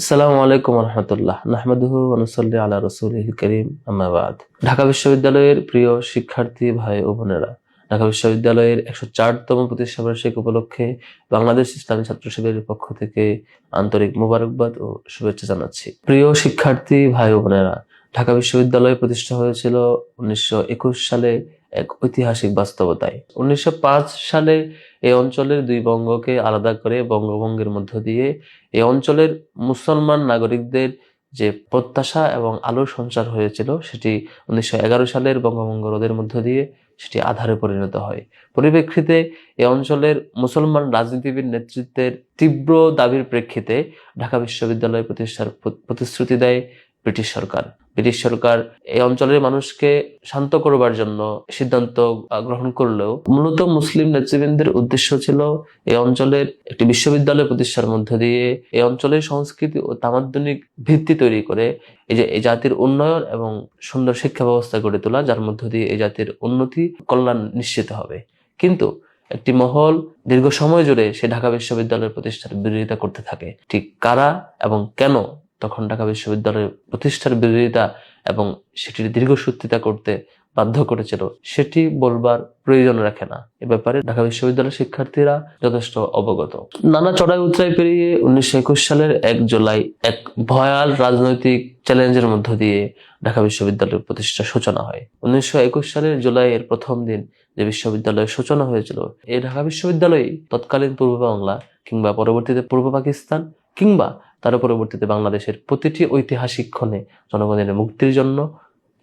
আসসালামু আলাইকুম রহমতুল্লাহ নাহমাদুহু অনুসল্লি আলা রসুলিল করিম। আম্মাবাদ ঢাকা বিশ্ববিদ্যালয়ের প্রিয় শিক্ষার্থী ভাই ও বোনেরা, ঢাকা বিশ্ববিদ্যালয়ের একশো চারতম প্রতিষ্ঠা বার্ষিক উপলক্ষে বাংলাদেশ ইসলামী ছাত্র পক্ষ থেকে আন্তরিক মোবারকবাদ ও শুভেচ্ছা জানাচ্ছি। প্রিয় শিক্ষার্থী ভাই ও বোনেরা, ঢাকা বিশ্ববিদ্যালয় প্রতিষ্ঠা হয়েছিল উনিশশো একুশ সালে এক ঐতিহাসিক বাস্তবতায়। উনিশশো পাঁচ সালে এই অঞ্চলের দুই বঙ্গকে আলাদা করে বঙ্গভঙ্গের মধ্য দিয়ে এই অঞ্চলের মুসলমান নাগরিকদের যে প্রত্যাশা এবং আলোর সঞ্চার হয়েছিল, সেটি উনিশশো এগারো সালের বঙ্গভঙ্গ রোধের মধ্য দিয়ে সেটি আধারে পরিণত হয়। পরিপ্রেক্ষিতে এই অঞ্চলের মুসলমান রাজনীতিবিদ নেতৃত্বের তীব্র দাবির প্রেক্ষিতে ঢাকা বিশ্ববিদ্যালয় প্রতিষ্ঠার প্রতিশ্রুতি দেয় ব্রিটিশ সরকার। ব্রিটিশ সরকার এই অঞ্চলের মানুষকে শান্ত করবার জন্য সিদ্ধান্ত গ্রহণ করলেও মূলত মুসলিম নেতৃবৃন্দের উদ্দেশ্য ছিল এই অঞ্চলের একটি বিশ্ববিদ্যালয় প্রতিষ্ঠার মধ্য দিয়ে এই অঞ্চলের সংস্কৃতি ও তামাদ্দনিক ভিত্তি তৈরি করে এই যে এই জাতির উন্নয়ন এবং সুন্দর শিক্ষা ব্যবস্থা গড়ে তোলা, যার মধ্য দিয়ে এই জাতির উন্নতি, কল্যাণ নিশ্চিত হবে। কিন্তু একটি মহল দীর্ঘ সময় জুড়ে সে ঢাকা বিশ্ববিদ্যালয়ের প্রতিষ্ঠার বিরোধিতা করতে থাকে। ঠিক কারা এবং কেন তখন ঢাকা বিশ্ববিদ্যালয়ের প্রতিষ্ঠার বিরোধিতা এবং সেটির দীর্ঘসূত্রিতা করতে বাধ্য করেছিল, সেটি বলবার প্রয়োজন রাখে না। এ ব্যাপারে ঢাকা বিশ্ববিদ্যালয়ের শিক্ষার্থীরা যথেষ্ট অবগত। নানা চড়াই উতরাই পেরিয়ে উনিশশো একুশ সালের এক জুলাই এক ভয়াল রাজনৈতিক চ্যালেঞ্জের মধ্য দিয়ে ঢাকা বিশ্ববিদ্যালয়ের প্রতিষ্ঠার সূচনা হয়। উনিশশো একুশ সালের জুলাইয়ের প্রথম দিন যে বিশ্ববিদ্যালয়ের সূচনা হয়েছিল এই ঢাকা বিশ্ববিদ্যালয় তৎকালীন পূর্ব বাংলা কিংবা পরবর্তীতে পূর্ব পাকিস্তান কিংবা তার পরবর্তীতে বাংলাদেশের প্রতিটি ঐতিহাসিক ক্ষণে জনগণের মুক্তির জন্য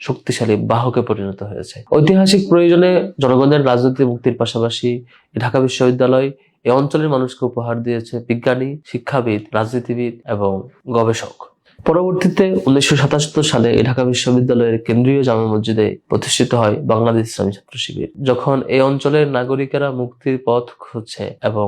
শক্তিশালী বাহকে পরিণত হয়েছে। ঐতিহাসিক প্রয়োজনে জনগণের রাজনৈতিক মুক্তির পাশাপাশি ঢাকা বিশ্ববিদ্যালয় এই অঞ্চলের মানুষকে উপহার দিয়েছে বিজ্ঞানী, শিক্ষাবিদ, রাজনীতিবিদ এবং গবেষক। পরবর্তীতে উনিশশো সাতাত্তর সালে ঢাকা বিশ্ববিদ্যালয়ের কেন্দ্রীয় জামা মসজিদে প্রতিষ্ঠিত হয় বাংলাদেশ ইসলামী ছাত্র শিবির, যখন এই অঞ্চলের নাগরিকেরা মুক্তির পথ খুঁজছে এবং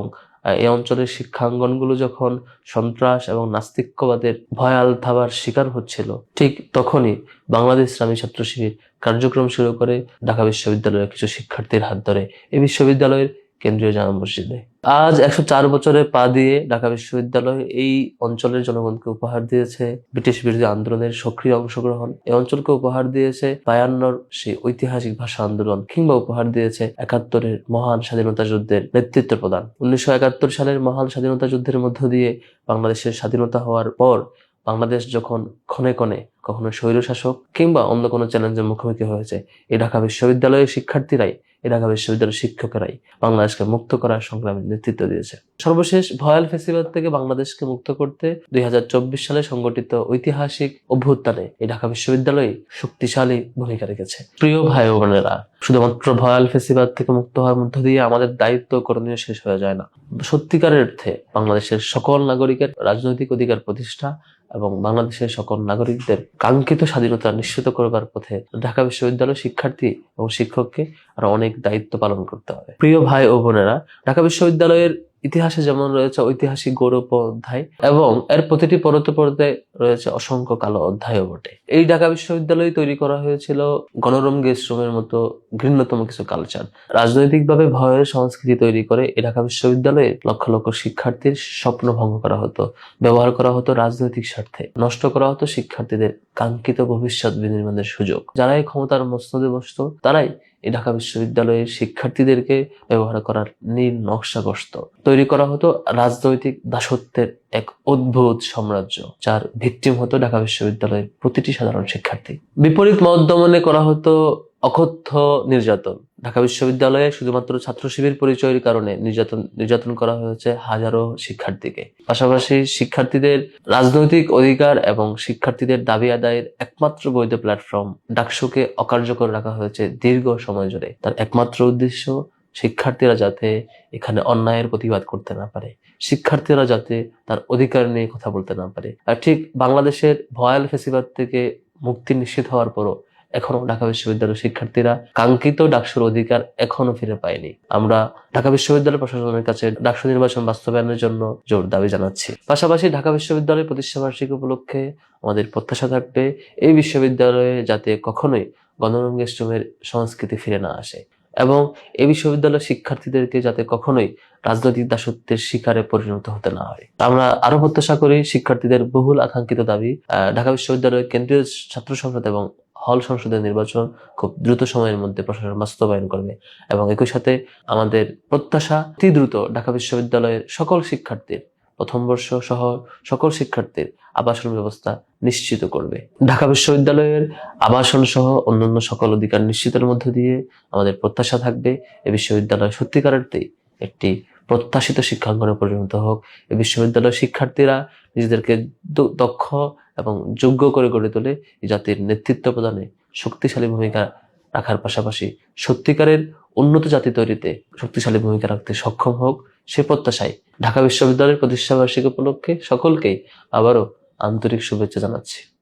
এই অঞ্চলের শিক্ষাঙ্গনগুলো যখন সন্ত্রাস এবং নাস্তিক্যবাদের ভয়াল থাবার শিকার হচ্ছিল, ঠিক তখনই বাংলাদেশ ইসলামী ছাত্র শিবির কার্যক্রম শুরু করে ঢাকা বিশ্ববিদ্যালয়ের কিছু শিক্ষার্থীর হাত ধরে। এই বিশ্ববিদ্যালয়ের কেন্দ্রীয় জামা মসজিদে। আজ একশো চার বছরে পা দিয়ে ঢাকা বিশ্ববিদ্যালয় এই অঞ্চলের জনগণকে উপহার দিয়েছে। ব্রিটিশ বিরোধী আন্দোলনের সক্রিয় অংশগ্রহণ। এই অঞ্চলকে উপহার দিয়েছে বায়ান্নর সেই ঐতিহাসিক ভাষা আন্দোলন, কিংবা উপহার দিয়েছে একাত্তরের মহান স্বাধীনতা যুদ্ধের নেতৃত্ব প্রদান। উনিশশো একাত্তর সালের মহান স্বাধীনতা যুদ্ধের মধ্য দিয়ে বাংলাদেশের স্বাধীনতা হওয়ার পর বাংলাদেশ যখন ক্ষণে ক্ষণে কখনো স্বৈরশাসক কিংবা অন্য কোনো চ্যালেঞ্জের মুখোমুখি হয়েছে, এই ঢাকা বিশ্ববিদ্যালয়ের শিক্ষার্থীরাই ঢাকা বিশ্ববিদ্যালয়ের শিক্ষকেরাই বাংলাদেশকে মুক্ত করার সংগ্রামে নেতৃত্ব দিয়েছে সর্বশেষ ভয়াল ফেসিবাদ থেকে বাংলাদেশকে মুক্ত করতে দুই হাজার চব্বিশ সালে সংগঠিত ঐতিহাসিক অভ্যুত্থানে এই ঢাকা বিশ্ববিদ্যালয় শক্তিশালী ভূমিকা রেখেছে। প্রিয় ভাই বোনেরা, শুধুমাত্র ভয়াল ফেসিবাদ থেকে মুক্ত হওয়ার মধ্য দিয়ে আমাদের দায়িত্ব করণীয় শেষ হয়ে যায় না। সত্যিকারের অর্থে বাংলাদেশের সকল নাগরিকের রাজনৈতিক অধিকার প্রতিষ্ঠা এবং বাংলাদেশের সকল নাগরিকদের কাঙ্ক্ষিত স্বাধীনতা নিশ্চিত করবার পথে ঢাকা বিশ্ববিদ্যালয় শিক্ষার্থী এবং শিক্ষককে আরও অনেক দায়িত্ব পালন করতে হবে। প্রিয় ভাই ও বোনেরা, ঢাকা বিশ্ববিদ্যালয়ের ইতিহাসে যেমন রয়েছে ঐতিহাসিক গৌরব অধ্যায় এবং এর প্রতিটি পরতে পরতে রয়েছে অসংখ্য কালো অধ্যায়ও বটে। এই ঢাকা বিশ্ববিদ্যালয় তৈরি করা হয়েছিল গণরম গেস্ট রুমের মতো ঘৃণ্যতম কিছু কালচার। রাজনৈতিকভাবে ভয়ের সংস্কৃতি তৈরি করে এই ঢাকা বিশ্ববিদ্যালয়ে লক্ষ লক্ষ শিক্ষার্থীর স্বপ্ন ভঙ্গ করা হতো, ব্যবহার করা হতো রাজনৈতিক স্বার্থে, নষ্ট করা হতো শিক্ষার্থীদের কাঙ্ক্ষিত ভবিষ্যৎ বিনির্মাণের সুযোগ। যারাই ক্ষমতার মস্তদে বসত, তারাই এই ঢাকা বিশ্ববিদ্যালয়ের শিক্ষার্থীদেরকে ব্যবহার করার নীল নকশাগ্রস্ত তৈরি করা হতো রাজনৈতিক দাসত্বের এক অদ্ভুত সাম্রাজ্য, যার ভিত্তিম হতো ঢাকা বিশ্ববিদ্যালয়ের প্রতিটি সাধারণ শিক্ষার্থী। বিপরীত মত দমনে করা হতো অকথ্য নির্যাতন। ঢাকা বিশ্ববিদ্যালয়ে শুধুমাত্র ছাত্র শিবির পরিচয়ের কারণে নির্যাতন নির্যাতন করা হয়েছে হাজারো শিক্ষার্থীকে। পাশাপাশি শিক্ষার্থীদের রাজনৈতিক অধিকার এবং শিক্ষার্থীদের দাবি আদায়ের একমাত্র বৈধ প্ল্যাটফর্ম ডাকসুকে অকার্যকর রাখা হয়েছে দীর্ঘ সময় জুড়ে তার একমাত্র উদ্দেশ্য শিক্ষার্থীরা যাতে এখানে অন্যায়ের প্রতিবাদ করতে না পারে, শিক্ষার্থীরা যাতে তার অধিকার নিয়ে কথা বলতে না পারে। আর ঠিক বাংলাদেশের ভয়াল ফেসিবাদ থেকে মুক্তি নিশ্চিত হওয়ার পরও এখনও ঢাকা বিশ্ববিদ্যালয়ের শিক্ষার্থীরা কাঙ্ক্ষিত ডাকসুর অধিকার এখনও ফিরে পায়নি। আমরা ঢাকা বিশ্ববিদ্যালয় প্রশাসনের কাছে ডাকসু নির্বাচন বাস্তবায়নের জন্য জোর দাবি জানাচ্ছি। পাশাপাশি ঢাকা বিশ্ববিদ্যালয় প্রতিষ্ঠা বার্ষিকী উপলক্ষে আমাদের প্রত্যাশা থাকবে, এই বিশ্ববিদ্যালয়ে যাতে কখনোই গণরঙ্গেষ্টমের সংস্কৃতি ফিরে না আসে। এবং এই বিশ্ববিদ্যালয়ের শিক্ষার্থীদেরকে যাতে কখনোই রাজনৈতিক দাসত্বের শিকারে পরিণত হতে না হয়। আমরা আরও প্রত্যাশা করি শিক্ষার্থীদের বহুল আকাঙ্ক্ষিত দাবি ঢাকা বিশ্ববিদ্যালয়ের কেন্দ্রীয় ছাত্র সংসদ এবং হল সংসদের নির্বাচন খুব দ্রুত সময়ের মধ্যে প্রশাসন বাস্তবায়ন করবে এবং একই সাথে আমাদের প্রত্যাশা অতি দ্রুত ঢাকা বিশ্ববিদ্যালয়ের সকল শিক্ষার্থীর, প্রথম বর্ষ সহ সকল শিক্ষার্থীর আবাসন ব্যবস্থা নিশ্চিত করবে। ঢাকা বিশ্ববিদ্যালয়ের আবাসন সহ অন্যান্য সকল অধিকার নিশ্চিতের মধ্য দিয়ে আমাদের প্রত্যাশা থাকবে এই বিশ্ববিদ্যালয় সত্যিকারার্থেই একটি প্রত্যাশিত শিক্ষাঙ্গনে পরিণত হোক। এই বিশ্ববিদ্যালয়ের শিক্ষার্থীরা নিজেদেরকে দক্ষ এবং যোগ্য করে গড়ে তোলে জাতির নেতৃত্ব প্রদানে শক্তিশালী ভূমিকা রাখার পাশাপাশি সত্যিকারের উন্নত জাতি তৈরিতে শক্তিশালী ভূমিকা রাখতে সক্ষম হোক, সে প্রত্যাশায় ঢাকা বিশ্ববিদ্যালয়ের প্রতিষ্ঠা বার্ষিকী উপলক্ষে সকলকেই আবারও আন্তরিক শুভেচ্ছা জানাচ্ছি।